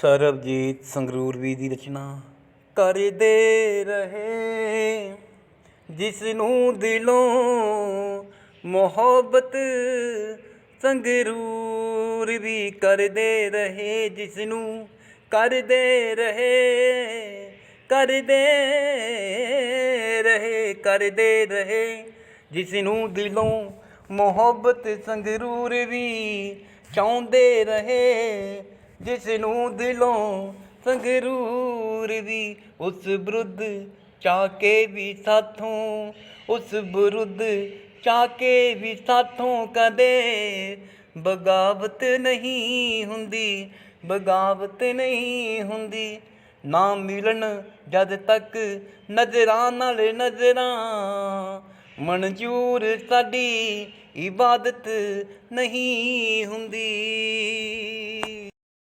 ਸਰਬਜੀਤ ਸੰਗਰੂਰ ਵੀ ਦੀ ਰਚਨਾ ਕਰਦੇ ਰਹੇ। ਜਿਸ ਨੂੰ ਦਿਲੋਂ ਮੁਹੱਬਤ ਸੰਗਰੂਰ ਵੀ ਕਰਦੇ ਰਹੇ। ਜਿਸ ਨੂੰ ਕਰਦੇ ਰਹੇ ਕਰਦੇ ਰਹੇ ਕਰਦੇ ਰਹੇ। ਜਿਸ ਨੂੰ ਦਿਲੋਂ ਮੁਹੱਬਤ ਸੰਗਰੂਰ ਵੀ ਚਾਹੁੰਦੇ ਰਹੇ। ਜਿਸ ਨੂੰ ਦਿਲੋਂ ਸੰਗਰੂਰ ਵੀ ਉਸ ਬਰੁੱਧ ਚਾ ਕੇ ਵੀ ਸਾਥੋਂ, ਉਸ ਬਰੁੱਧ ਚਾ ਕੇ ਵੀ ਸਾਥੋਂ ਕਦੇ ਬਗਾਵਤ ਨਹੀਂ ਹੁੰਦੀ, ਬਗਾਵਤ ਨਹੀਂ ਹੁੰਦੀ। ਨਾ ਮਿਲਣ ਜਦ ਤੱਕ ਨਜ਼ਰਾਂ ਨਾਲ ਨਜ਼ਰਾਂ, ਮਨਜ਼ੂਰ ਸਾਡੀ ਇਬਾਦਤ ਨਹੀਂ ਹੁੰਦੀ।